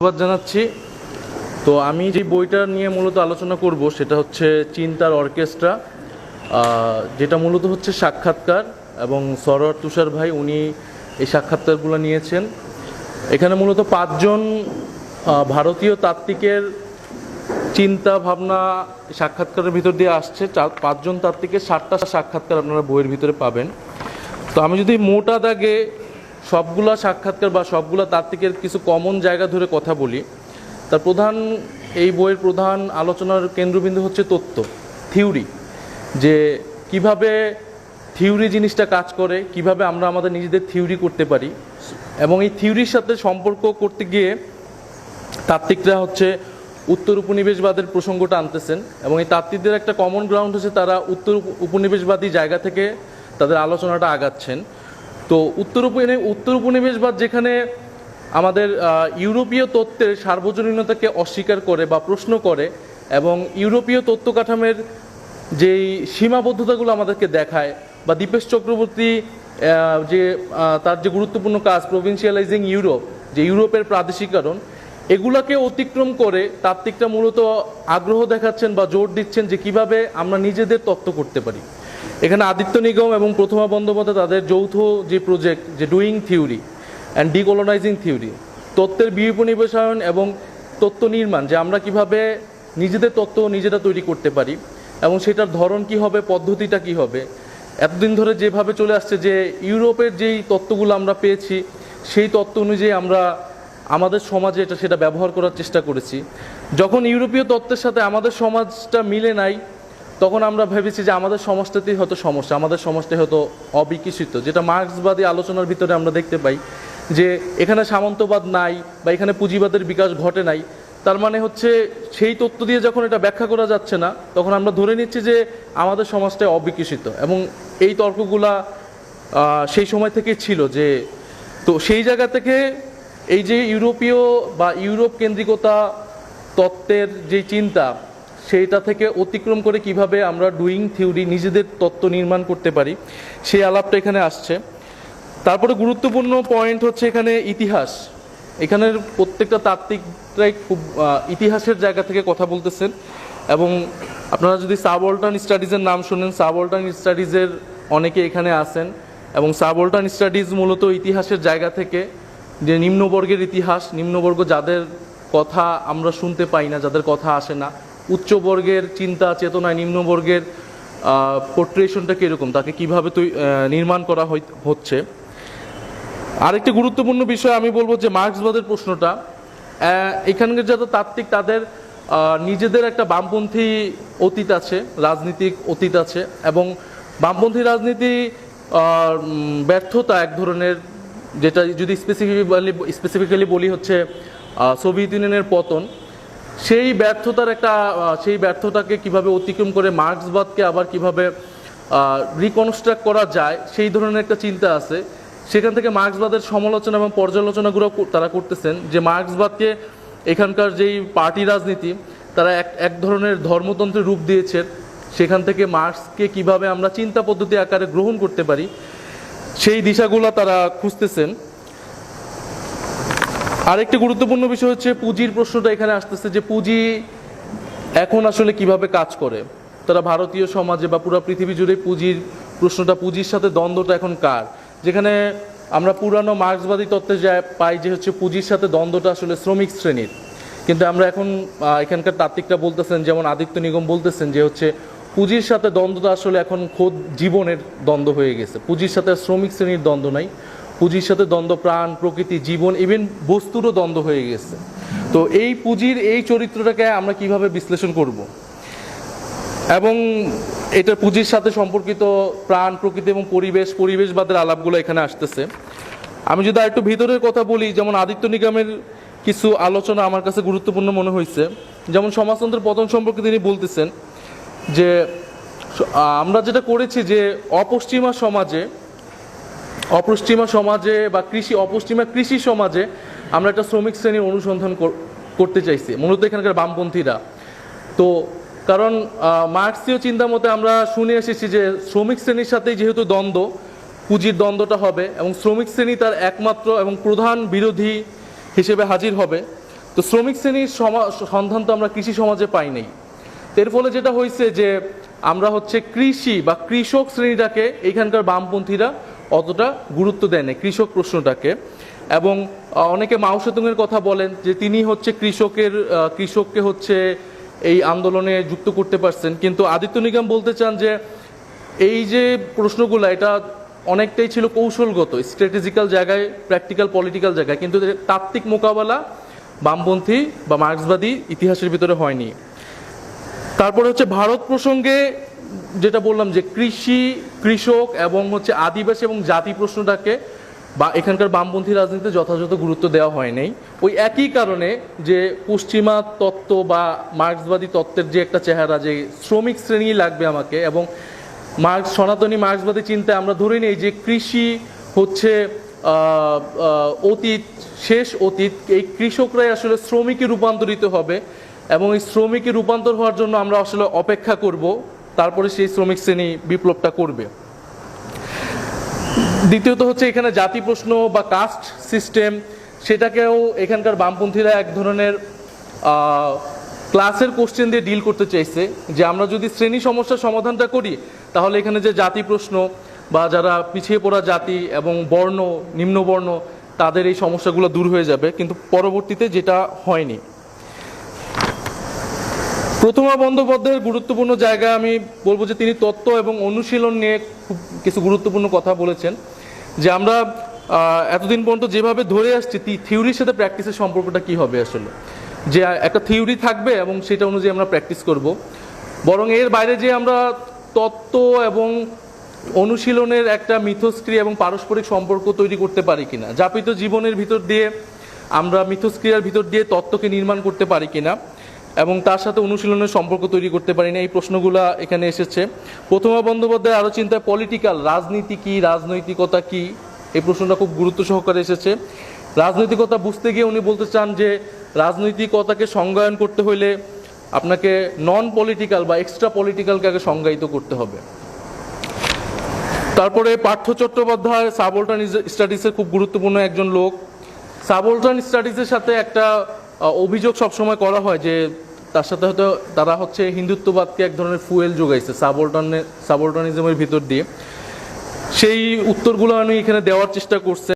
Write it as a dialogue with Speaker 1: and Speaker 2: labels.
Speaker 1: ধন্যবাদ জানাচ্ছি। তো আমি যে বইটা নিয়ে মূলত আলোচনা করব সেটা হচ্ছে চিন্তার অর্কেস্ট্রা যেটা মূলত হচ্ছে সাক্ষাৎকার এবং সরোয়ার তুষার ভাই উনি এই সাক্ষাৎকারগুলো নিয়েছেন। এখানে মূলত পাঁচজন ভারতীয় তাত্ত্বিকের চিন্তা ভাবনা সাক্ষাৎকারের ভিতর দিয়ে আসছে। পাঁচজন তাত্ত্বিকের ষাটটা সাক্ষাৎকার আপনারা বইয়ের ভিতরে পাবেন। তো আমি যদি মোটা দাগে সবগুলা সাক্ষাৎকার বা সবগুলা তাত্ত্বিকের কিছু কমন জায়গা ধরে কথা বলি, তার প্রধান এই বইয়ের প্রধান আলোচনার কেন্দ্রবিন্দু হচ্ছে তত্ত্ব থিওরি যে কীভাবে থিওরি জিনিসটা কাজ করে, কীভাবে আমরা আমাদের নিজেদের থিওরি করতে পারি এবং এই থিওরির সাথে সম্পর্ক করতে গিয়ে তাত্ত্বিকরা হচ্ছে উত্তর উপনিবেশবাদের প্রসঙ্গটা আনতেছেন এবং এই তাত্ত্বিকদের একটা কমন গ্রাউন্ড হচ্ছে তারা উত্তর উপনিবেশবাদী জায়গা থেকে তাদের আলোচনাটা আগাচ্ছেন। তো উত্তর উত্তর উপনিবেশবাদ যেখানে আমাদের ইউরোপীয় তত্ত্বের সার্বজনীনতাকে অস্বীকার করে বা প্রশ্ন করে এবং ইউরোপীয় তত্ত্ব কাঠামের যেই সীমাবদ্ধতাগুলো আমাদেরকে দেখায় বা দীপেশ চক্রবর্তী যে তার যে গুরুত্বপূর্ণ কাজ প্রভিন্সিয়ালাইজিং ইউরোপ, যে ইউরোপের প্রাদেশিকরণ এগুলাকে অতিক্রম করে তাত্ত্বিকটা মূলত আগ্রহ দেখাচ্ছেন বা জোর দিচ্ছেন যে কীভাবে আমরা নিজেদের তত্ত্ব করতে পারি। এখানে আদিত্য নিগম এবং প্রথমা বন্দ্যোপাধ্যায় তাদের যৌথ যে প্রজেক্ট যে doing theory and decolonising theory তত্ত্বের বিউপনিবেশায়ন এবং তত্ত্ব নির্মাণ, যে আমরা কীভাবে নিজেদের তত্ত্ব নিজেরা তৈরি করতে পারি এবং সেটার ধরন কি হবে, পদ্ধতিটা কি হবে, এতদিন ধরে যেভাবে চলে আসছে যে ইউরোপের যেই তত্ত্বগুলো আমরা পেয়েছি, সেই তত্ত্ব অনুযায়ী আমরা আমাদের সমাজে এটা সেটা ব্যবহার করার চেষ্টা করেছি। যখন ইউরোপীয় তত্ত্বের সাথে আমাদের সমাজটা মিলে নাই তখন আমরা ভেবেছি যে আমাদের সমাজটাতেই হয়তো সমস্যা, আমাদের সমাজটাই হয়তো অবিকশিত, যেটা মার্ক্সবাদী আলোচনার ভিতরে আমরা দেখতে পাই যে এখানে সামন্তবাদ নাই বা এখানে পুঁজিবাদের বিকাশ ঘটে নাই, তার মানে হচ্ছে সেই তত্ত্ব দিয়ে যখন এটা ব্যাখ্যা করা যাচ্ছে না, তখন আমরা ধরে নিচ্ছি যে আমাদের সমাজটা অবিকশিত এবং এই তর্কগুলা সেই সময় থেকে ছিল যে, তো সেই জায়গা থেকে এই যে ইউরোপীয় বা ইউরোপ কেন্দ্রিকতা তত্ত্বের যে চিন্তা সেইটা থেকে অতিক্রম করে কীভাবে আমরা ডুইং থিওরি নিজেদের তত্ত্ব নির্মাণ করতে পারি, সেই আলাপটা এখানে আসছে। তারপরে গুরুত্বপূর্ণ পয়েন্ট হচ্ছে এখানে ইতিহাস। এখানের প্রত্যেকটা তাত্ত্বিকরাই খুব ইতিহাসের জায়গা থেকে কথা বলতেছেন। এবং আপনারা যদি সাবঅল্টান স্টাডিজের নাম শুনেন সাবঅল্টান স্টাডিজের অনেকে এখানে আসেন এবং সাবঅল্টান স্টাডিজ মূলত ইতিহাসের জায়গা থেকে যে নিম্নবর্গের ইতিহাস, নিম্নবর্গ যাদের কথা আমরা শুনতে পাই না, যাদের কথা আসে না উচ্চবর্গের চিন্তা, চেতনায় নিম্নবর্গের পোর্ট্রেশনটা কীরকম? তাকে কীভাবে তৈ- নির্মাণ করা হচ্ছে? আরেকটি গুরুত্বপূর্ণ বিষয় আমি বলব যে মার্ক্সবাদের প্রশ্নটা এখানকার যারা তাত্ত্বিক তাদের নিজেদের একটা বামপন্থী অতীত আছে, রাজনীতিক অতীত আছে, এবং বামপন্থী রাজনীতি ব্যর্থতা এক ধরনের, যেটা যদি স্পেসিফিক্যালি স্পেসিফিক্যালি বলি হচ্ছে সোভিয়েত ইউনিয়নের পতন সেই ব্যর্থতার একটা সেই ব্যর্থতাকে কীভাবে অতিক্রম করে মার্ক্সবাদকে আবার কীভাবে রিকনস্ট্রাক্ট করা যায়, সেই ধরনের একটা চিন্তা আছে। সেখান থেকে মার্ক্সবাদের সমালোচনা এবং পর্যালোচনাগুলো তারা করতেছেন যে মার্ক্সবাদকে এখানকার যেই পার্টি রাজনীতি, তারা এক এক ধরনের ধর্মতন্ত্রের রূপ দিয়েছে। সেখান থেকে মার্ক্সকে কীভাবে আমরা চিন্তা পদ্ধতি আকারে গ্রহণ করতে পারি, সেই দিশাগুলো তারা খুঁজতেছেন। আরেকটি গুরুত্বপূর্ণ বিষয় হচ্ছে পুঁজির প্রশ্নটা এখানে আসতেছে যে পুঁজি এখন আসলে কীভাবে কাজ করে? তারা ভারতীয় সমাজে বা পুরো পৃথিবী জুড়ে পুঁজির প্রশ্নটা, পুঁজির সাথে দ্বন্দ্বটা এখন কার? যেখানে আমরা পুরানো মার্ক্সবাদী তত্ত্বে যা পাই যে হচ্ছে পুঁজির সাথে দ্বন্দ্বটা আসলে শ্রমিক শ্রেণির। কিন্তু আমরা এখন এখানকার তাত্ত্বিকটা বলতেছেন, যেমন আদিত্য নিগম বলতেছেন যে হচ্ছে পুঁজির সাথে দ্বন্দ্বটা আসলে এখন খোদ জীবনের দ্বন্দ্ব হয়ে গেছে। পুঁজির সাথে শ্রমিক শ্রেণির দ্বন্দ্ব নাই। পুঁজির সাথে দ্বন্দ্ব, প্রাণ, প্রকৃতি, জীবন ইভেন বস্তুরও দ্বন্দ্ব হয়ে গেছে। তো এই পুঁজির, এই চরিত্রটাকে আমরা কীভাবে বিশ্লেষণ করব? এবং এটা পুঁজির সাথে সম্পর্কিত প্রাণ, প্রকৃতি এবং পরিবেশ, পরিবেশবাদের আলাপগুলো এখানে আসতেছে। আমি যদি আর একটু ভিতরের কথা বলি, যেমন আদিত্য নিগমের কিছু আলোচনা আমার কাছে গুরুত্বপূর্ণ মনে হয়েছে। যেমন সমাজতন্ত্রের পতন সম্পর্কে তিনি বলতেছেন যে আমরা যেটা করেছি যে, অপশ্চিমা সমাজে অপশ্চিমা সমাজে বা কৃষি, অপশ্চিমা কৃষি সমাজে আমরা একটা শ্রমিক শ্রেণির অনুসন্ধান করতে চাইছি, মূলত এখানকার বামপন্থীরা। তো কারণ মার্ক্সীয় চিন্তা মতে আমরা শুনে এসেছি যে শ্রমিক শ্রেণির সাথেই যেহেতু দ্বন্দ্ব, পুঁজির দ্বন্দ্বটা হবে এবং শ্রমিক শ্রেণি তার একমাত্র এবং প্রধান বিরোধী হিসেবে হাজির হবে। তো শ্রমিক শ্রেণির সন্ধান তো আমরা কৃষি সমাজে পাই নাই। এর ফলে যেটা হয়েছে যে আমরা হচ্ছে কৃষি বা কৃষক শ্রেণীটাকে এখানকার বামপন্থীরা অতটা গুরুত্ব দেয় না। কৃষক প্রশ্নটাকে। এবং অনেকে মাও সেতুংয়ের কথা বলেন যে তিনি হচ্ছে কৃষকের কৃষককে হচ্ছে এই আন্দোলনে যুক্ত করতে পারছেন। কিন্তু আদিত্য নিগম বলতে চান যে, এই যে প্রশ্নগুলো, এটা অনেকটাই ছিল কৌশলগত স্ট্র্যাটেজিক্যাল জায়গায় প্র্যাকটিক্যাল পলিটিক্যাল জায়গায়। কিন্তু তাত্ত্বিক মোকাবেলা বামপন্থী বা মার্ক্সবাদী ইতিহাসের ভিতরে হয়নি। তারপরে হচ্ছে ভারত প্রসঙ্গে যেটা বললাম যে কৃষি, কৃষক এবং হচ্ছে আদিবাসী এবং জাতি প্রশ্নটাকে বা এখানকার বামপন্থী রাজনীতিতে যথাযথ গুরুত্ব দেওয়া হয় নাই। ওই একই কারণে যে পশ্চিমা তত্ত্ব বা মার্ক্সবাদী তত্ত্বের যে একটা চেহারা, যে শ্রমিক শ্রেণি লাগবে আমাকে এবং মার্ক্স, সনাতনী মার্ক্সবাদী চিন্তায় আমরা ধরে নিই যে কৃষি হচ্ছে অতীত, শেষ অতীত, এই কৃষকরাই আসলে শ্রমিকে রূপান্তরিত হবে এবং এই শ্রমিকে রূপান্তর হওয়ার জন্য আমরা আসলে অপেক্ষা করব। তারপরে সেই শ্রমিক শ্রেণি বিপ্লবটা করবে। দ্বিতীয়ত হচ্ছে এখানে জাতি প্রশ্ন বা কাস্ট সিস্টেম, সেটাকেও এখানকার বামপন্থীরা এক ধরনের ক্লাসের কোশ্চেন দিয়ে ডিল করতে চাইছে যে আমরা যদি শ্রেণি সমস্যার সমাধানটা করি, তাহলে এখানে যে জাতি প্রশ্ন বা যারা পিছিয়ে পড়া জাতি এবং বর্ণ, নিম্নবর্ণ, তাদের এই সমস্যাগুলো দূর হয়ে যাবে, কিন্তু পরবর্তীতে যেটা হয়নি। প্রথমা বন্দ্যোপাধ্যায়ের গুরুত্বপূর্ণ জায়গা আমি বলব যে তিনি তত্ত্ব এবং অনুশীলন নিয়ে খুব কিছু গুরুত্বপূর্ণ কথা বলেছেন, যে আমরা এতদিন পর্যন্ত যেভাবে ধরে আসছি থিওরির সাথে প্র্যাকটিসের সম্পর্কটা কি হবে আসলে? যে একটা থিওরি থাকবে এবং সেটা অনুযায়ী আমরা প্র্যাকটিস করব। বরং এর বাইরে যে আমরা তত্ত্ব এবং অনুশীলনের একটা মিথস্ক্রিয়া এবং পারস্পরিক সম্পর্ক তৈরি করতে পারি কিনা, যাপিত জীবনের ভিতর দিয়ে আমরা মিথস্ক্রিয়ার ভিতর দিয়ে তত্ত্বকে নির্মাণ করতে পারি কিনা এবং তার সাথে অনুশীলনের সম্পর্ক তৈরি করতে পারি না এই প্রশ্নগুলো এখানে এসেছে। প্রথমা বন্দ্যোপাধ্যায় আরও চিন্তায় পলিটিক্যাল রাজনীতি কি, রাজনৈতিকতা কি? এই প্রশ্নটা খুব গুরুত্ব সহকারে এসেছে। রাজনৈতিকতা বুঝতে গিয়ে উনি বলতে চান যে, রাজনৈতিকতাকে সংজ্ঞায়ন করতে হলে আপনাকে নন পলিটিক্যাল বা এক্সট্রা পলিটিক্যালকে আগে সংজ্ঞায়িত করতে হবে। তারপরে পার্থ চট্টোপাধ্যায় সাবল্টান স্টাডিজের খুব গুরুত্বপূর্ণ একজন লোক। সাবল্টান স্টাডিজের সাথে একটা অভিযোগ সবসময় করা হয় যে তার সাথে হয়তো তারা হচ্ছে হিন্দুত্ববাদকে এক ধরনের ফুয়েল যোগাইছে, সাবলটনে সাবলটনিজমের ভিতর দিয়ে। সেই উত্তরগুলো আমি এখানে দেওয়ার চেষ্টা করছে।